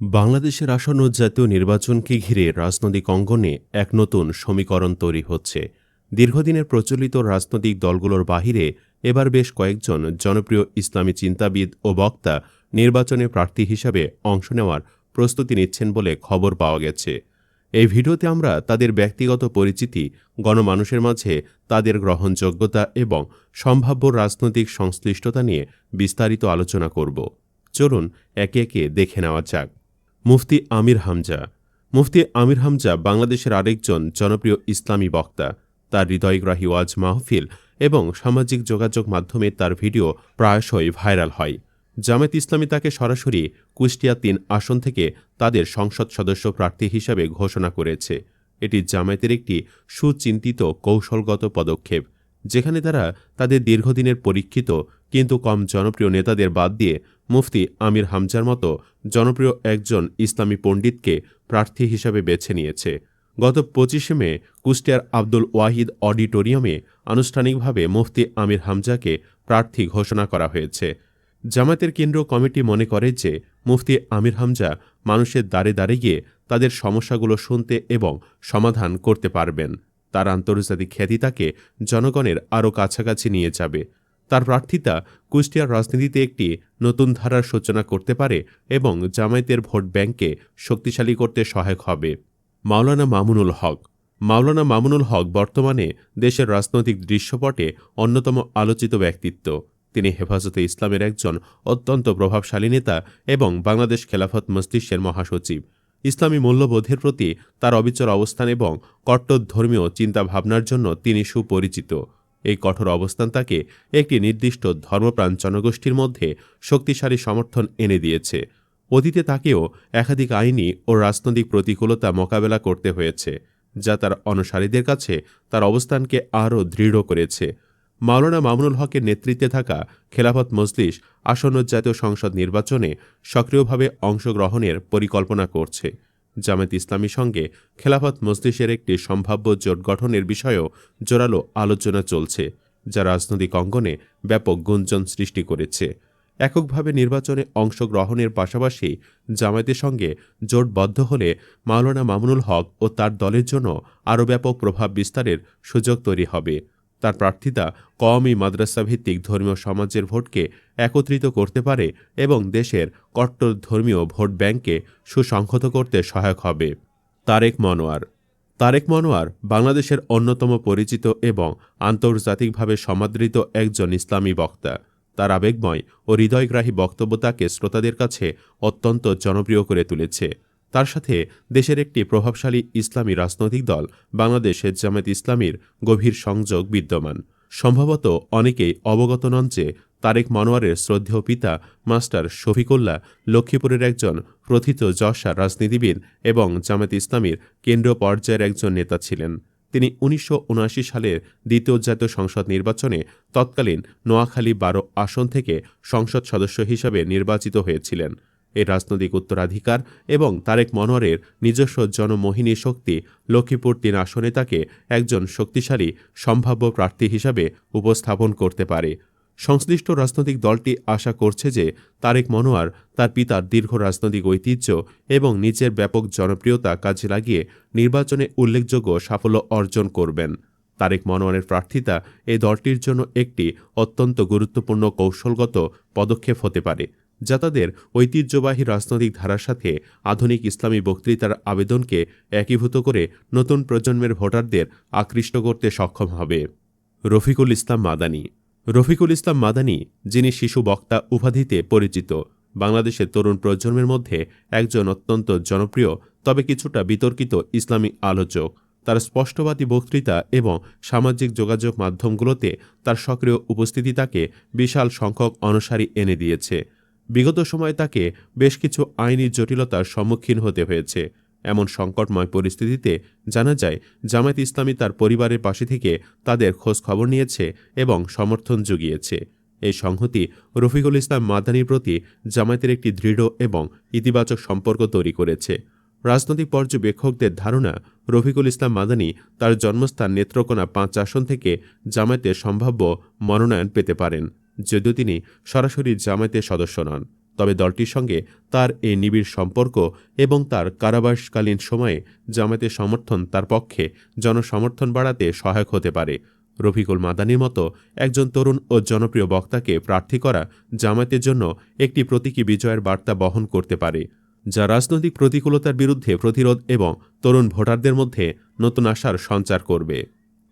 বাংলাদেশের আসন্ন জাতীয় নির্বাচনকে ঘিরে রাজনৈতিক অঙ্গনে এক নতুন সমীকরণ তৈরি হচ্ছে। দীর্ঘদিনের প্রচলিত রাজনৈতিক দলগুলোর বাহিরে এবার বেশ কয়েকজন জনপ্রিয় ইসলামী চিন্তাবিদ ও বক্তা নির্বাচনে প্রার্থী হিসাবে অংশ নেওয়ার প্রস্তুতি নিচ্ছেন বলে খবর পাওয়া গেছে। এই ভিডিওতে আমরা তাদের ব্যক্তিগত পরিচিতি, গণমানুষের মাঝে তাদের গ্রহণযোগ্যতা এবং সম্ভাব্য রাজনৈতিক সংশ্লিষ্টতা নিয়ে বিস্তারিত আলোচনা করব। চলুন একে একে দেখে নেওয়া যাক। মুফতি আমির হামজা। মুফতি আমির হামজা বাংলাদেশের আরেকজন জনপ্রিয় ইসলামী বক্তা। তার হৃদয়গ্রাহী ওয়াজ মাহফিল এবং সামাজিক যোগাযোগ মাধ্যমে তার ভিডিও প্রায়শই ভাইরাল হয়। জামায়াত ইসলামী তাকে সরাসরি কুষ্টিয়া তিন আসন থেকে তাদের সংসদ সদস্য প্রার্থী হিসাবে ঘোষণা করেছে। এটি জামায়াতের একটি সুচিন্তিত, কৌশলগত পদক্ষেপ। যেখানে তারা তাদের দীর্ঘদিনের পরীক্ষিত কিন্তু কম জনপ্রিয় নেতাদের বাদ দিয়ে মুফতি আমির হামজার মতো জনপ্রিয় একজন ইসলামী পণ্ডিতকে প্রার্থী হিসাবে বেছে নিয়েছে। গত পঁচিশে মে কুষ্টিয়ার আব্দুল ওয়াহিদ অডিটোরিয়ামে আনুষ্ঠানিকভাবে মুফতি আমির হামজাকে প্রার্থী ঘোষণা করা হয়েছে। জামাতের কেন্দ্র কমিটি মনে করে যে মুফতি আমির হামজা মানুষের দ্বারে দ্বারে গিয়ে তাদের সমস্যাগুলো শুনতে এবং সমাধান করতে পারবেন। তার আন্তর্জাতিক খ্যাতি তাকে জনগণের আরও কাছাকাছি নিয়ে যাবে। তার প্রার্থিতা কুষ্টিয়ার রাজনীতিতে একটি নতুন ধারার সূচনা করতে পারে এবং জামায়াতের ভোট ব্যাংককে শক্তিশালী করতে সহায়ক হবে। মাওলানা মামুনুল হক। মাওলানা মামুনুল হক বর্তমানে দেশের রাজনৈতিক দৃশ্যপটে অন্যতম আলোচিত ব্যক্তিত্ব। তিনি হেফাজতে ইসলামের একজন অত্যন্ত প্রভাবশালী নেতা এবং বাংলাদেশ খেলাফত মস্তিষ্কের মহাসচিব। ইসলামী মূল্যবোধের প্রতি তার অবিচল অবস্থান এবং কট্টর ধর্মীয় চিন্তাভাবনার জন্য তিনি সুপরিচিত। এই কঠোর অবস্থান তাকে একটি নির্দিষ্ট ধর্মপ্রাণ জনগোষ্ঠীর মধ্যে শক্তিশালী সমর্থন এনে দিয়েছে। অতীতে তাকেও একাধিক আইনি ও রাজনৈতিক প্রতিকূলতা মোকাবেলা করতে হয়েছে, যা তার অনুসারীদের কাছে তার অবস্থানকে আরও দৃঢ় করেছে। মাওলানা মামুনুল হকের নেতৃত্বে থাকা খেলাফত মজলিস আসন্ন জাতীয় সংসদ নির্বাচনে সক্রিয়ভাবে অংশগ্রহণের পরিকল্পনা করছে। জামায়াত ইসলামীর সঙ্গে খেলাফত মজলিসের একটি সম্ভাব্য জোট গঠনের বিষয়েও জোরালো আলোচনা চলছে, যা রাজনৈতিক অঙ্গনে ব্যাপক গুঞ্জন সৃষ্টি করেছে। এককভাবে নির্বাচনে অংশগ্রহণের পাশাপাশি জামায়াতের সঙ্গে জোটবদ্ধ হলে মাওলানা মামুনুল হক ও তার দলের জন্য আরও ব্যাপক প্রভাব বিস্তারের সুযোগ তৈরি হবে। তার প্রার্থিতা কওমি মাদ্রাসা ভিত্তিক ধর্মীয় সমাজের ভোটকে একত্রিত করতে পারে এবং দেশের কট্টর ধর্মীয় ভোট ব্যাংককে সুসংহত করতে সহায়ক হবে। তারেক মনোয়ার তারেক মনোয়ার বাংলাদেশের অন্যতম পরিচিত এবং আন্তর্জাতিকভাবে সমাদৃত একজন ইসলামী বক্তা। তার আবেগময় ও হৃদয়গ্রাহী বক্তব্য তাকে শ্রোতাদের কাছে অত্যন্ত জনপ্রিয় করে তুলেছে। তার সাথে দেশের একটি প্রভাবশালী ইসলামী রাজনৈতিক দল বাংলাদেশের জামাত ইসলামীর গভীর সংযোগ বিদ্যমান। সম্ভবত অনেকেই অবগত নন যে তারেক মানোয়ারের শ্রদ্ধেয় পিতা মাস্টার শফিকুল্লাহ লক্ষ্মীপুরের একজন প্রথিত যশা রাজনীতিবিদ এবং জামাত ইসলামীর কেন্দ্রীয় পর্যায়ের একজন নেতা ছিলেন। তিনি উনিশশো উনআশি সালের দ্বিতীয় জাতীয় সংসদ নির্বাচনে তৎকালীন নোয়াখালী বারো আসন থেকে সংসদ সদস্য হিসাবে নির্বাচিত হয়েছিলেন। এই রাজনৈতিক উত্তরাধিকার এবং তারেক মনোয়ারের নিজস্ব জনমোহিনী শক্তি লক্ষ্মীপুর তিন আসনে তাকে একজন শক্তিশালী, সম্ভাব্য প্রার্থী হিসাবে উপস্থাপন করতে পারে। সংশ্লিষ্ট রাজনৈতিক দলটি আশা করছে যে তারেক মনোয়ার তার পিতার দীর্ঘ রাজনৈতিক ঐতিহ্য এবং নিজের ব্যাপক জনপ্রিয়তা কাজে লাগিয়ে নির্বাচনে উল্লেখযোগ্য সাফল্য অর্জন করবেন। তারেক মনোয়ারের প্রার্থিতা এই দলটির জন্য একটি অত্যন্ত গুরুত্বপূর্ণ কৌশলগত পদক্ষেপ হতে পারে। যা তাদের ঐতিহ্যবাহী রাজনৈতিক ধারার সাথে আধুনিক ইসলামী বক্তৃতার আবেদনকে একীভূত করে নতুন প্রজন্মের ভোটারদের আকৃষ্ট করতে সক্ষম হবে। রফিকুল ইসলাম মাদানী। রফিকুল ইসলাম মাদানী, যিনি শিশু বক্তা উপাধিতে পরিচিত, বাংলাদেশের তরুণ প্রজন্মের মধ্যে একজন অত্যন্ত জনপ্রিয়, তবে কিছুটা বিতর্কিত ইসলামী আলোচক। তার স্পষ্টবাদী বক্তৃতা এবং সামাজিক যোগাযোগ মাধ্যমগুলোতে তার সক্রিয় উপস্থিতি তাকে বিশাল সংখ্যক অনুসারী এনে দিয়েছে। বিগত সময়ে তাকে বেশ কিছু আইনি জটিলতার সম্মুখীন হতে হয়েছে। এমন সংকটময় পরিস্থিতিতে জানা যায়, জামায়াত ইসলামী তার পরিবারের পাশে থেকে তাদের খোঁজ খবর নিয়েছে এবং সমর্থন জুগিয়েছে। এই সংহতি রফিকুল ইসলাম মাদানির প্রতি জামায়াতের একটি দৃঢ় এবং ইতিবাচক সম্পর্ক তৈরি করেছে। রাজনৈতিক পর্যবেক্ষকদের ধারণা, রফিকুল ইসলাম মাদানি তার জন্মস্থান নেত্রকোনা পাঁচ আসন থেকে জামায়াতের সম্ভাব্য মনোনয়ন পেতে পারেন। যদিও তিনি সরাসরি জামায়াতের সদস্য নন, তবে দলটির সঙ্গে তার এই নিবিড় সম্পর্ক এবং তার কারাবাসকালীন সময়ে জামায়াতের সমর্থন তার পক্ষে জনসমর্থন বাড়াতে সহায়ক হতে পারে। রফিকুল মাদানির মতো একজন তরুণ ও জনপ্রিয় বক্তাকে প্রার্থী করা জামায়াতের জন্য একটি প্রতীকী বিজয়ের বার্তা বহন করতে পারে, যা রাজনৈতিক প্রতিকূলতার বিরুদ্ধে প্রতিরোধ এবং তরুণ ভোটারদের মধ্যে নতুন আশার সঞ্চার করবে।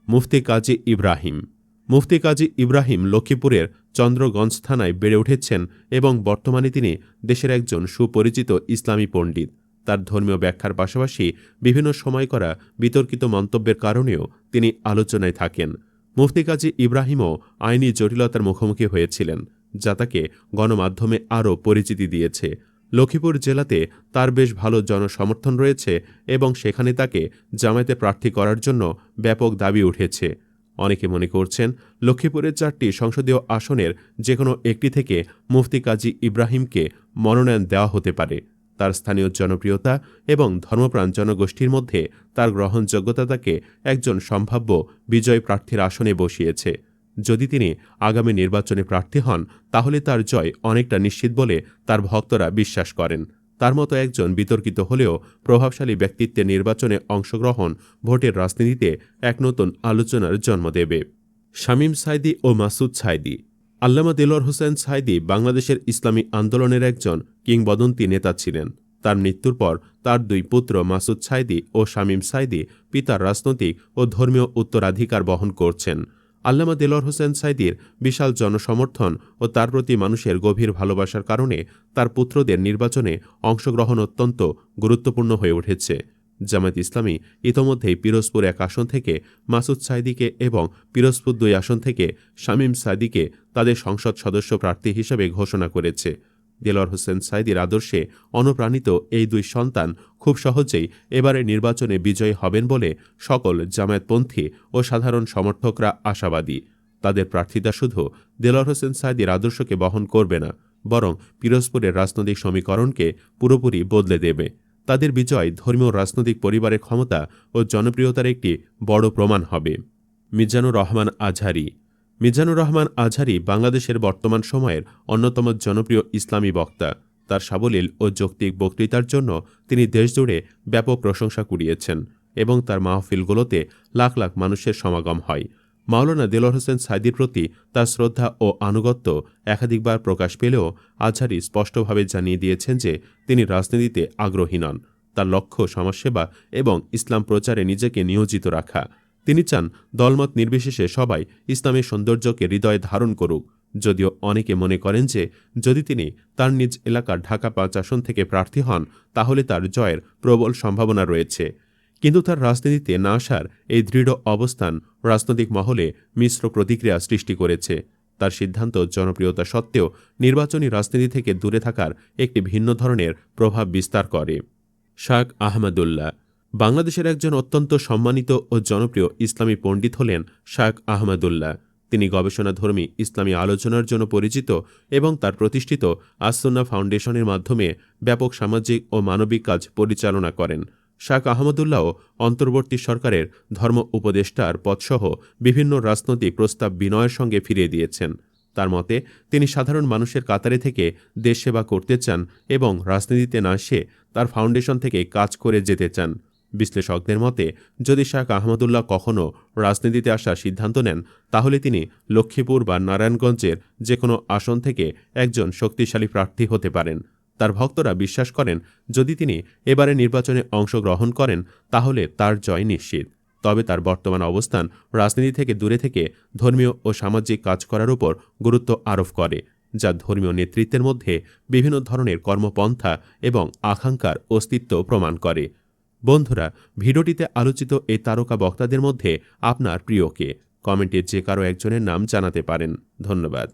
মুফতি কাজী ইব্রাহিম। মুফতি কাজী ইব্রাহিম লক্ষ্মীপুরের চন্দ্রগঞ্জ থানায় বেড়ে উঠেছেন এবং বর্তমানে তিনি দেশের একজন সুপরিচিত ইসলামী পণ্ডিত। তার ধর্মীয় ব্যাখ্যার পাশাপাশি বিভিন্ন সময় করা বিতর্কিত মন্তব্যের কারণেও তিনি আলোচনায় থাকেন। মুফতি কাজী ইব্রাহিমও আইনি জটিলতার মুখোমুখি হয়েছিলেন, যা তাকে গণমাধ্যমে আরও পরিচিতি দিয়েছে। লক্ষ্মীপুর জেলাতে তার বেশ ভালো জনসমর্থন রয়েছে এবং সেখানে তাকে জামায়াতে প্রার্থী করার জন্য ব্যাপক দাবি উঠেছে। অনেকে মনে করছেন লক্ষ্মীপুরের চারটি সংসদীয় আসনের যে কোনো একটি থেকে মুফতি কাজী ইব্রাহিমকে মনোনয়ন দেওয়া হতে পারে। তার স্থানীয় জনপ্রিয়তা এবং ধর্মপ্রাণ জনগোষ্ঠীর মধ্যে তার গ্রহণযোগ্যতা তাকে একজন সম্ভাব্য বিজয় প্রার্থীর আসনে বসিয়েছে। যদি তিনি আগামী নির্বাচনে প্রার্থী হন, তাহলে তার জয় অনেকটা নিশ্চিত বলে তার ভক্তরা বিশ্বাস করেন। তার মতো একজন বিতর্কিত হলেও প্রভাবশালী ব্যক্তিত্বের নির্বাচনে অংশগ্রহণ, ভোটের রাজনীতিতে এক নতুন আলোচনার জন্ম দেবে। শামীম সাইদি ও মাসুদ সাইদি। আল্লামা দেলোয়ার হোসেন সাইদি বাংলাদেশের ইসলামী আন্দোলনের একজন কিংবদন্তি নেতা ছিলেন। তার মৃত্যুর পর তার দুই পুত্র মাসুদ সাইদি ও শামীম সাইদি পিতার রাজনৈতিক ও ধর্মীয় উত্তরাধিকার বহন করছেন। আল্লামা দেলোয়ার হোসেন সাইদির বিশাল জনসমর্থন ও তার প্রতি মানুষের গভীর ভালোবাসার কারণে তার পুত্রদের নির্বাচনে অংশগ্রহণ অত্যন্ত গুরুত্বপূর্ণ হয়ে উঠেছে। জামায়াত ইসলামী ইতোমধ্যেই পিরোজপুর এক আসন থেকে মাসুদ সাইদিকে এবং পিরোজপুর দুই আসন থেকে শামীম সাইদিকে তাদের সংসদ সদস্য প্রার্থী হিসেবে ঘোষণা করেছে। দেলোয়ার হোসেন সাইদির আদর্শে অনুপ্রাণিত এই দুই সন্তান খুব সহজেই এবারে নির্বাচনে বিজয়ী হবেন বলে সকল জামায়াতপন্থী ও সাধারণ সমর্থকরা আশাবাদী। তাদের প্রার্থিতা শুধু দেলোয়ার হোসেন সাইদির আদর্শকে বহন করবে না, বরং পিরোজপুরের রাজনৈতিক সমীকরণকে পুরোপুরি বদলে দেবে। তাদের বিজয় ধর্মীয় রাজনৈতিক পরিবারের ক্ষমতা ও জনপ্রিয়তার একটি বড় প্রমাণ হবে। মিজানুর রহমান আজহারি মিজানুর রহমান আজহারি বাংলাদেশের বর্তমান সময়ের অন্যতম জনপ্রিয় ইসলামী বক্তা। তার সাবলীল ও যৌক্তিক বক্তৃতার জন্য তিনি দেশজুড়ে ব্যাপক প্রশংসা কুড়িয়েছেন এবং তার মাহফিলগুলোতে লাখ লাখ মানুষের সমাগম হয়। মাওলানা দেলোয়ার হোসেন সাইদির প্রতি তার শ্রদ্ধা ও আনুগত্য একাধিকবার প্রকাশ পেলেও আজহারি স্পষ্টভাবে জানিয়ে দিয়েছেন যে তিনি রাজনীতিতে আগ্রহী নন। তার লক্ষ্য সমাজসেবা এবং ইসলাম প্রচারে নিজেকে নিয়োজিত রাখা। তিনি চান দলমত নির্বিশেষে সবাই ইসলামের সৌন্দর্যকে হৃদয়ে ধারণ করুক। যদিও অনেকে মনে করেন যে, যদি তিনি তার নিজ এলাকার ঢাকা পাঁচ আসন থেকে প্রার্থী হন, তাহলে তার জয়ের প্রবল সম্ভাবনা রয়েছে। কিন্তু তার রাজনীতিতে না আসার এই দৃঢ় অবস্থান রাজনৈতিক মহলে মিশ্র প্রতিক্রিয়া সৃষ্টি করেছে। তার সিদ্ধান্ত জনপ্রিয়তা সত্ত্বেও নির্বাচনী রাজনীতি থেকে দূরে থাকার একটি ভিন্ন ধরনের প্রভাব বিস্তার করে। শাক আহমদুল্লাহ বাংলাদেশের একজন অত্যন্ত সম্মানিত ও জনপ্রিয় ইসলামী পণ্ডিত হলেন শাক আহমদুল্লাহ। তিনি গবেষণাধর্মী ইসলামী আলোচনার জন্য পরিচিত এবং তার প্রতিষ্ঠিত আসন্না ফাউন্ডেশনের মাধ্যমে ব্যাপক সামাজিক ও মানবিক কাজ পরিচালনা করেন। শাক আহমদুল্লাহও অন্তর্বর্তী সরকারের ধর্ম উপদেষ্টার পদসহ বিভিন্ন রাজনৈতিক প্রস্তাব বিনয়ের সঙ্গে ফিরিয়ে দিয়েছেন। তার মতে, তিনি সাধারণ মানুষের কাতারে থেকে দেশ সেবা করতে চান এবং রাজনীতিতে না এসে তার ফাউন্ডেশন থেকে কাজ করে যেতে চান। বিশ্লেষকদের মতে, যদি শাহ আহমদুল্লাহ কখনও রাজনীতিতে আসার সিদ্ধান্ত নেন, তাহলে তিনি লক্ষ্মীপুর বা নারায়ণগঞ্জের যে কোনো আসন থেকে একজন শক্তিশালী প্রার্থী হতে পারেন। তার ভক্তরা বিশ্বাস করেন, যদি তিনি এবারে নির্বাচনে অংশগ্রহণ করেন, তাহলে তার জয় নিশ্চিত। তবে তার বর্তমান অবস্থান রাজনীতি থেকে দূরে থেকে ধর্মীয় ও সামাজিক কাজ করার উপর গুরুত্ব আরোপ করে, যা ধর্মীয় নেতৃত্বের মধ্যে বিভিন্ন ধরনের কর্মপন্থা এবং আকাঙ্ক্ষার অস্তিত্ব প্রমাণ করে। বন্ধুরা, ভিডিওটিতে আলোচিত এই তারকা বক্তাদের মধ্যে আপনার প্রিয়কে। কমেন্টে যে কারও একজনের নাম জানাতে পারেন। ধন্যবাদ।